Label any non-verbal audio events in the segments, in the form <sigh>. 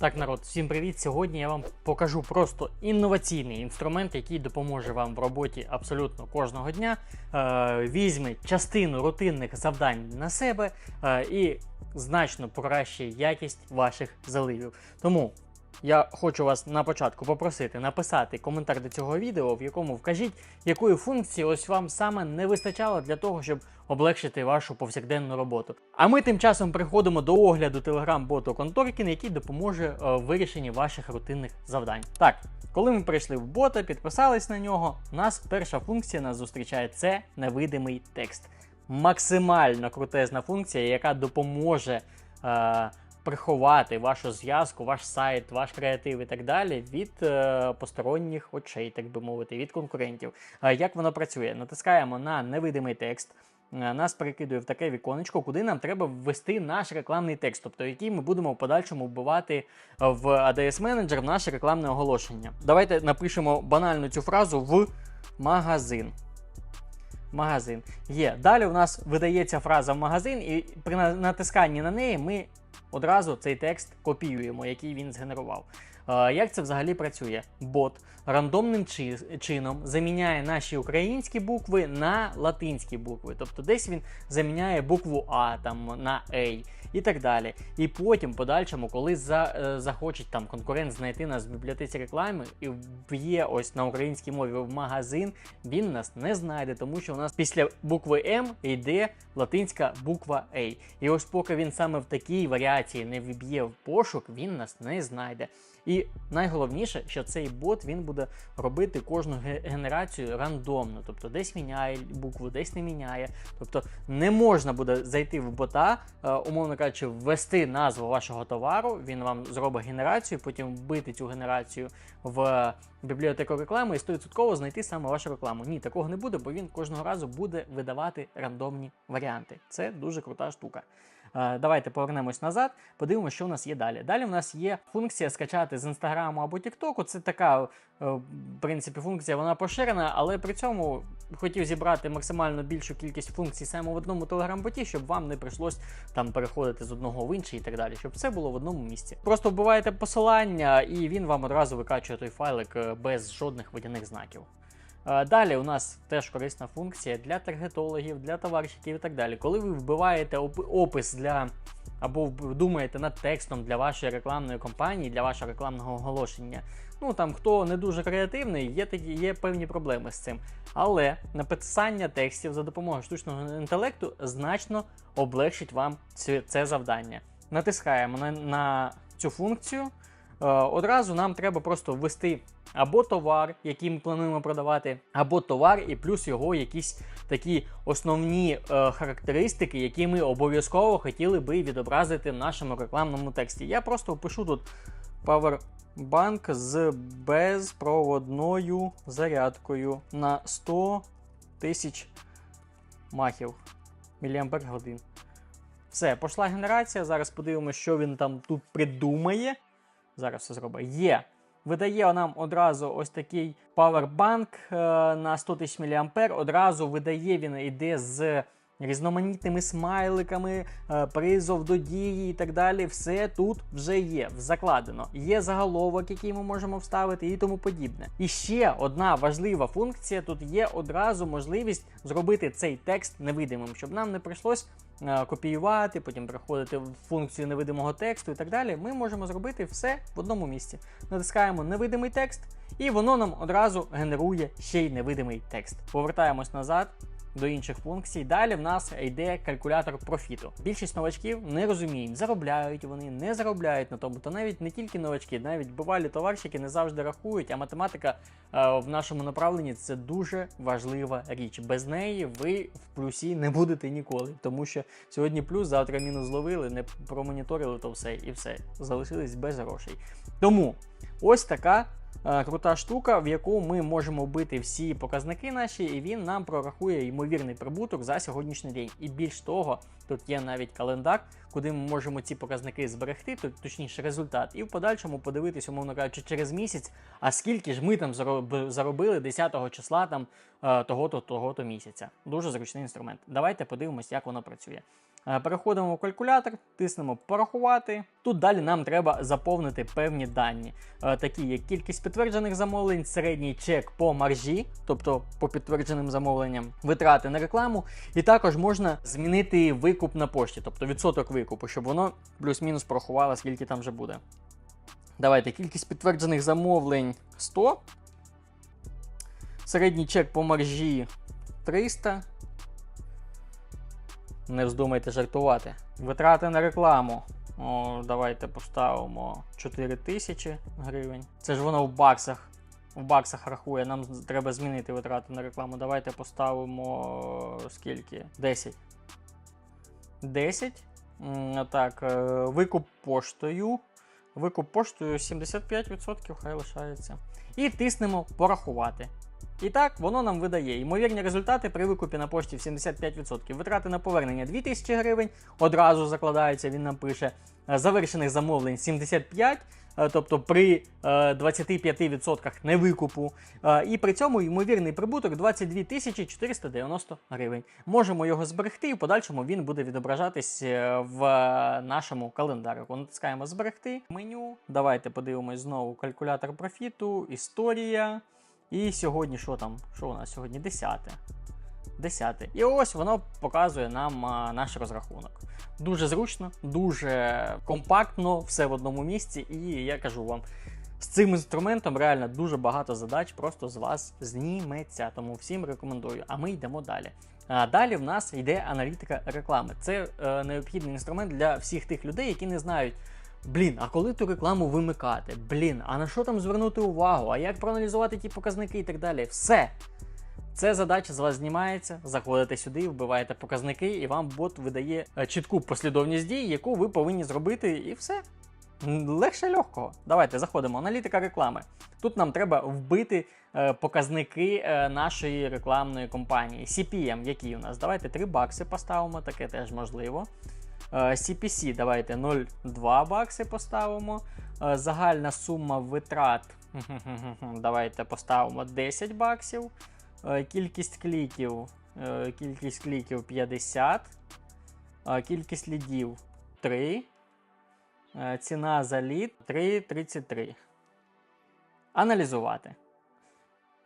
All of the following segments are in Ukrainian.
Так, народ, всім привіт! Сьогодні я вам покажу просто інноваційний інструмент, який допоможе вам в роботі абсолютно кожного дня. Е, візьме частину рутинних завдань на себе е, і значно покращить якість ваших заливів. Тому я хочу вас на початку попросити написати коментар до цього відео, в якому вкажіть, якої функції ось вам саме не вистачало для того, щоб облегшити вашу повсякденну роботу. А ми тим часом приходимо до огляду телеграм-боту Конторкін, який допоможе е, в вирішенні ваших рутинних завдань. Так, коли ми прийшли в бота, підписались на нього, нас перша функція нас зустрічає це невидимий текст. Максимально крутезна функція, яка допоможе. Е, Приховати вашу зв'язку, ваш сайт, ваш креатив і так далі від е, посторонніх очей, так би мовити, від конкурентів. Е, як воно працює? Натискаємо на невидимий текст. Е, Нас перекидує в таке віконечко, куди нам треба ввести наш рекламний текст, тобто який ми будемо в подальшому вбивати в ADS Manager в наше рекламне оголошення. Давайте напишемо банальну цю фразу в магазин. Магазин. Є. Далі у нас видається фраза в магазин, і при на- натисканні на неї ми одразу цей текст копіюємо, який він згенерував. Як це взагалі працює? Бот рандомним чином заміняє наші українські букви на латинські букви. Тобто десь він заміняє букву А там на «ей» і так далі. І потім, подальшому, коли за, е, захоче там конкурент знайти нас в бібліотеці реклами і вб'є ось на українській мові в магазин, він нас не знайде, тому що у нас після букви М йде латинська буква «ей». І ось поки він саме в такій варіації не вб'є в пошук, він нас не знайде. І найголовніше, що цей бот він буде робити кожну генерацію рандомно, тобто десь міняє букву, десь не міняє. Тобто не можна буде зайти в бота, е, умовно кажучи, ввести назву вашого товару. Він вам зробить генерацію, потім вбити цю генерацію в бібліотеку реклами і 100% знайти саме вашу рекламу. Ні, такого не буде, бо він кожного разу буде видавати рандомні варіанти. Це дуже крута штука. Е, Давайте повернемось назад, подивимося, що у нас є далі. Далі у нас є функція скачати з інстаграму або Тіктоку. Це така, е, в принципі, функція, вона поширена, але при цьому хотів зібрати максимально більшу кількість функцій саме в одному телеграм-боті, щоб вам не прийшлось там переходити з одного в інший і так далі, щоб все було в одному місці. Просто вбиваєте посилання, і він вам одразу викачує той файлик е, без жодних водяних знаків. Е, Далі у нас теж корисна функція для таргетологів, для товарщиків і так далі. Коли ви вбиваєте опис для або думаєте над текстом для вашої рекламної кампанії, для вашого рекламного оголошення. Ну там хто не дуже креативний, є такі є певні проблеми з цим. Але написання текстів за допомогою штучного інтелекту значно облегшить вам це, завдання. Натискаємо на, на цю функцію. Е, одразу нам треба просто ввести або товар, який ми плануємо продавати, або товар, і плюс його якісь такі основні е, характеристики, які ми обов'язково хотіли би відобразити в нашому рекламному тексті. Я просто впишу тут Powerbank з безпроводною зарядкою на 100 тисяч махів міліампер годин. Все, пішла генерація. Зараз подивимося, що він там тут придумає. Зараз все зробить. Є. Видає нам одразу ось такий павербанк е, на 100 тисяч мА. Одразу видає він іде з різноманітними смайликами, е, призов до дії і так далі. Все тут вже є, закладено. Є заголовок, який ми можемо вставити, і тому подібне. І ще одна важлива функція: тут є одразу можливість зробити цей текст невидимим, щоб нам не прийшлось копіювати, потім переходити в функцію невидимого тексту і так далі. Ми можемо зробити все в одному місці. Натискаємо невидимий текст, і воно нам одразу генерує ще й невидимий текст. Повертаємось назад. До інших функцій. Далі в нас йде калькулятор профіту. Більшість новачків не розуміють, заробляють вони, не заробляють на тому. Та навіть не тільки новачки, навіть бувалі товарщики не завжди рахують. А математика е, в нашому направленні це дуже важлива річ. Без неї ви в плюсі не будете ніколи, тому що сьогодні плюс, завтра мінус зловили, не промоніторили то все і все. Залишились без грошей. Тому ось така крута штука, в яку ми можемо вбити всі показники наші, і він нам прорахує ймовірний прибуток за сьогоднішній день. І більш того, тут є навіть календар, куди ми можемо ці показники зберегти, точніше результат, і в подальшому подивитись, умовно кажучи, через місяць, а скільки ж ми там зароб- заробили 10 числа там е, того-то, того-то місяця. Дуже зручний інструмент. Давайте подивимось, як воно працює. Е, Переходимо в калькулятор, тиснемо порахувати. Тут далі нам треба заповнити певні дані, е, такі як кількість підтверджених замовлень, середній чек по маржі, тобто по підтвердженим замовленням, витрати на рекламу. І також можна змінити викуп на пошті, тобто відсоток викупу, щоб воно плюс-мінус порахувало, скільки там вже буде. Давайте, кількість підтверджених замовлень 100. Середній чек по маржі 300. Не вздумайте жартувати. Витрати на рекламу. О, давайте поставимо 4 тисячі гривень. Це ж воно в баксах. В баксах рахує. Нам треба змінити витрати на рекламу. Давайте поставимо е, скільки? 10. 10. Так, викуп поштою. Викуп поштою 75%, хай лишається. І тиснемо порахувати. І так, воно нам видає ймовірні результати при викупі на пошті в 75%. Витрати на повернення 2000 гривень, одразу закладаються, він нам пише. Е, Завершених замовлень 75, е, тобто при е, 25% невикупу. Е, І при цьому ймовірний прибуток 22 490 гривень. Можемо його зберегти, і в подальшому він буде відображатись в нашому календарику. Натискаємо зберегти меню. Давайте подивимось знову калькулятор профіту, історія. І сьогодні що там? Що у нас сьогодні? 10. 10. І ось воно показує нам а, наш розрахунок. Дуже зручно, дуже компактно, все в одному місці. І я кажу вам, з цим інструментом реально дуже багато задач просто з вас зніметься. Тому всім рекомендую. А ми йдемо далі. А далі в нас йде аналітика реклами. Це е, необхідний інструмент для всіх тих людей, які не знають. Блін, а коли ту рекламу вимикати? Блін, а на що там звернути увагу? А як проаналізувати ті показники і так далі? Все. Це задача з вас знімається. Заходите сюди, вбиваєте показники, і вам бот видає е, чітку послідовність дій, яку ви повинні зробити, і все. Легше легкого. Давайте заходимо. Аналітика реклами. Тут нам треба вбити е, показники е, нашої рекламної компанії. CPM, який у нас? Давайте 3 бакси поставимо, таке теж можливо. Е, CPC давайте 0,2 бакси поставимо. Е, Загальна сума витрат. <laughs> Давайте поставимо 10 баксів. Е, Кількість кліків. е, Кількість кліків 50. Е, Кількість лідів 3. Е, Ціна за лід 3,33. Аналізувати.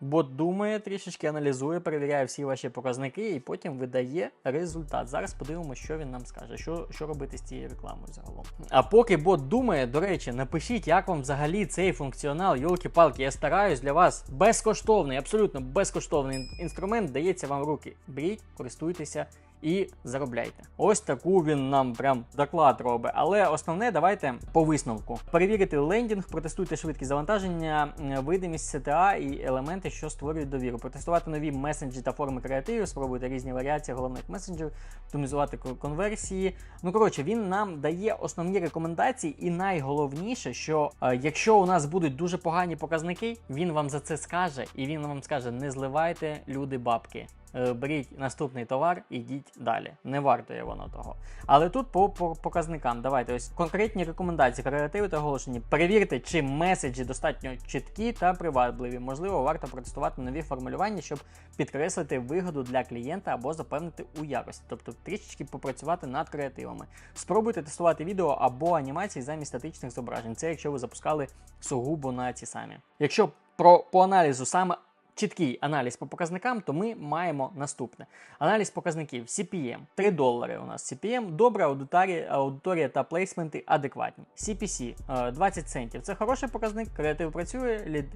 Бот думає, трішечки аналізує, перевіряє всі ваші показники і потім видає результат. Зараз подивимося, що він нам скаже, що, що робити з цією рекламою загалом. А поки бот думає, до речі, напишіть, як вам взагалі цей функціонал, йолки-палки, я стараюсь для вас безкоштовний, абсолютно безкоштовний інструмент дається вам в руки. Беріть, користуйтеся і заробляйте. Ось таку він нам прям доклад робить. Але основне, давайте по висновку. Перевірити лендінг, протестуйте швидкість завантаження, е, видимість CTA і елементи, що створюють довіру. Протестувати нові месенджі та форми креативів, спробуйте різні варіації головних месенджів, оптимізувати конверсії. Ну коротше, він нам дає основні рекомендації, і найголовніше, що е, якщо у нас будуть дуже погані показники, він вам за це скаже, і він вам скаже: не зливайте люди бабки. Е, Беріть наступний товар і йдіть далі. Не вартує воно того. Але тут по, по показникам. Давайте ось конкретні рекомендації, креативи та оголошення. Перевірте, чи меседжі достатньо чіткі та привабливі. Можливо, варто протестувати нові формулювання, щоб підкреслити вигоду для клієнта або запевнити у якості, тобто трішечки попрацювати над креативами. Спробуйте тестувати відео або анімації замість статичних зображень. Це якщо ви запускали сугубо на ці самі. Якщо про по аналізу саме чіткий аналіз по показникам, то ми маємо наступне: аналіз показників CPM 3 долари. У нас CPM, добра аудиторія, аудиторія та плейсменти адекватні. CPC е, 20 центів. Це хороший показник, креатив працює, лід,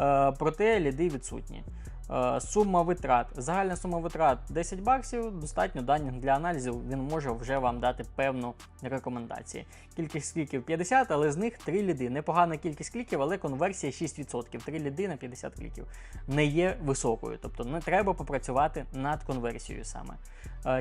е, проте ліди відсутні. Е, Сума витрат. Загальна сума витрат 10 баксів. Достатньо даних для аналізів, Він може вже вам дати певну рекомендацію. Кількість кліків 50, але з них 3 ліди. Непогана кількість кліків, але конверсія 6%. 3 ліди на 50 кліків не є високою. Тобто не треба попрацювати над конверсією саме.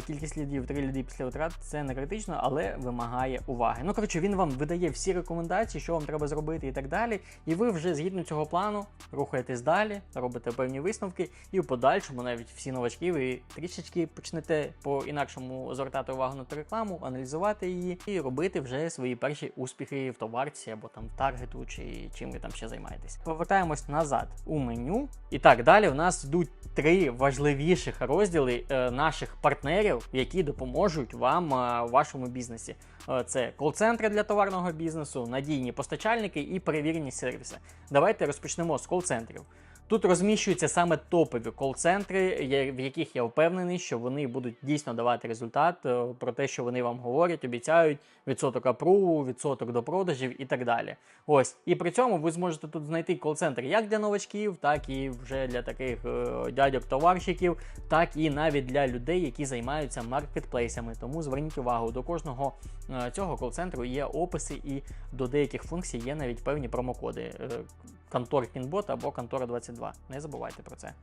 Кількість лідів, 3 ліди після витрат це не критично, але вимагає уваги. Ну коротше, він вам видає всі рекомендації, що вам треба зробити і так далі. І ви вже згідно цього плану рухаєтесь далі, робите певні висновки, і в подальшому навіть всі новачки ви трішечки почнете по-інакшому звертати увагу на ту рекламу, аналізувати її і робити вже свої перші успіхи в товарці або там в таргету, чи чим ви там ще займаєтесь. Повертаємось назад у меню. І так, далі у нас йдуть три важливіших розділи е, наших партнерів партнерів, які допоможуть вам у вашому бізнесі. Е, Це кол-центри для товарного бізнесу, надійні постачальники і перевірені сервіси. Давайте розпочнемо з кол-центрів. Тут розміщуються саме топові кол-центри, в яких я впевнений, що вони будуть дійсно давати результат е, про те, що вони вам говорять, обіцяють відсоток апруву, відсоток до продажів і так далі. Ось і при цьому ви зможете тут знайти кол-центр як для новачків, так і вже для таких е, дядьок-товарщиків, так і навіть для людей, які займаються маркетплейсами. Тому зверніть увагу, до кожного е, цього кол-центру є описи, і до деяких функцій є навіть певні промокоди. Контор Кінбот або Контора 22. Не забувайте про це.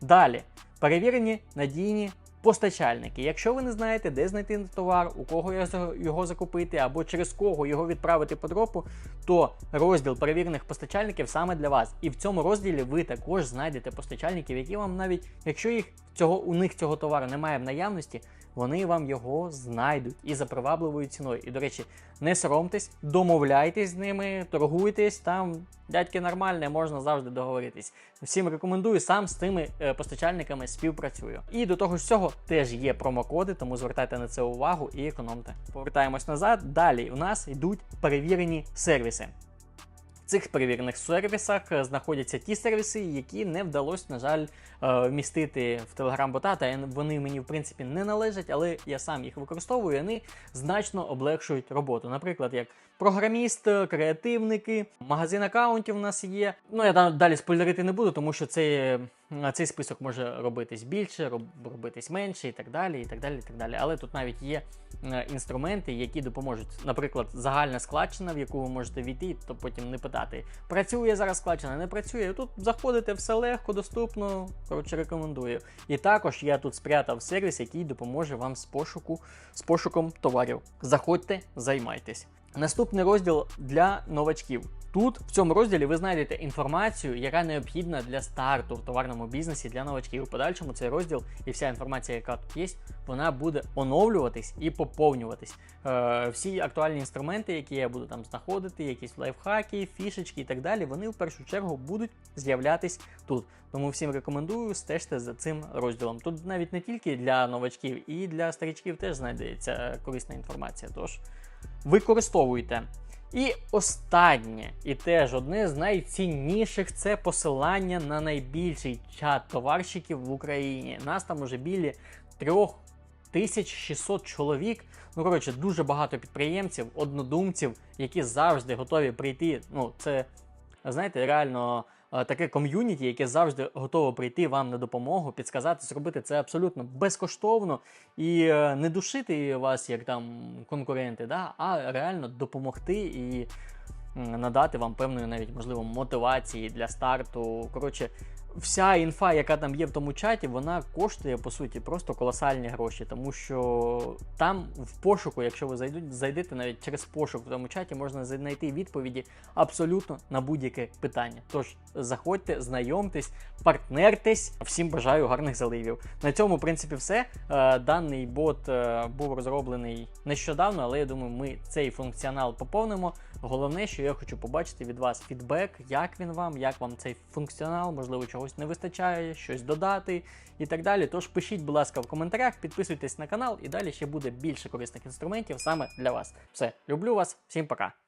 Далі перевірені надійні постачальники. Якщо ви не знаєте, де знайти товар, у кого його закупити, або через кого його відправити по дропу, то розділ перевірених постачальників саме для вас. І в цьому розділі ви також знайдете постачальників, які вам навіть, якщо їх цього у них цього товару немає в наявності, вони вам його знайдуть і за привабливою ціною. І, до речі, не соромтесь, домовляйтесь з ними, торгуйтесь там. Дядьки нормальне, можна завжди договоритись. Всім рекомендую, сам з тими е, постачальниками співпрацюю. І до того ж всього теж є промокоди, тому звертайте на це увагу і економте. Повертаємось назад. Далі у нас йдуть перевірені сервіси. Цих перевірених сервісах е, знаходяться ті сервіси, які не вдалося, на жаль, е, вмістити в Telegram-бота, та вони мені в принципі не належать, але я сам їх використовую. і Вони значно облегшують роботу. Наприклад, як програміст, креативники, магазин аккаунтів у нас є. Ну я далі спойлерити не буду, тому що цей, е, цей список може робитись більше, робитись менше і так далі. і так далі, і так далі. Але тут навіть є е, інструменти, які допоможуть, наприклад, загальна складчина, в яку ви можете війти, то потім не питати, працює зараз складчина, не працює. Тут заходите все легко, доступно. Коротше, рекомендую. І також я тут спрятав сервіс, який допоможе вам з пошуку з пошуком товарів. Заходьте, займайтесь. Наступний розділ для новачків. Тут в цьому розділі ви знайдете інформацію, яка необхідна для старту в товарному бізнесі для новачків. У подальшому цей розділ і вся інформація, яка тут є, вона буде оновлюватись і поповнюватись. Е, всі актуальні інструменти, які я буду там знаходити, якісь лайфхаки, фішечки і так далі, вони в першу чергу будуть з'являтись тут. Тому всім рекомендую стежте за цим розділом. Тут навіть не тільки для новачків, і для старичків теж знайдеться корисна інформація. Тож використовуйте. І останнє, і теж одне з найцінніших це посилання на найбільший чат товарщиків в Україні. Нас там уже білі 3600 чоловік. Ну, коротше, дуже багато підприємців, однодумців, які завжди готові прийти. Ну, це, знаєте, реально таке ком'юніті, яке завжди готове прийти вам на допомогу, підсказати, зробити це абсолютно безкоштовно і е, не душити вас як там конкуренти, да, а реально допомогти і надати вам певної навіть можливо мотивації для старту. Коротше, вся інфа, яка там є в тому чаті, вона коштує по суті просто колосальні гроші, тому що там в пошуку, якщо ви зайдуть, зайдете навіть через пошук в тому чаті, можна знайти відповіді абсолютно на будь-яке питання. Тож заходьте, знайомтесь, партнертесь. Всім бажаю гарних заливів. На цьому, в принципі, все. Е, Даний бот е, був розроблений нещодавно, але я думаю, ми цей функціонал поповнимо. Головне, що я хочу побачити від вас фідбек, як він вам, як вам цей функціонал, можливо, чогось не вистачає, щось додати і так далі. Тож пишіть, будь ласка, в коментарях, підписуйтесь на канал, і далі ще буде більше корисних інструментів саме для вас. Все, люблю вас, всім пока.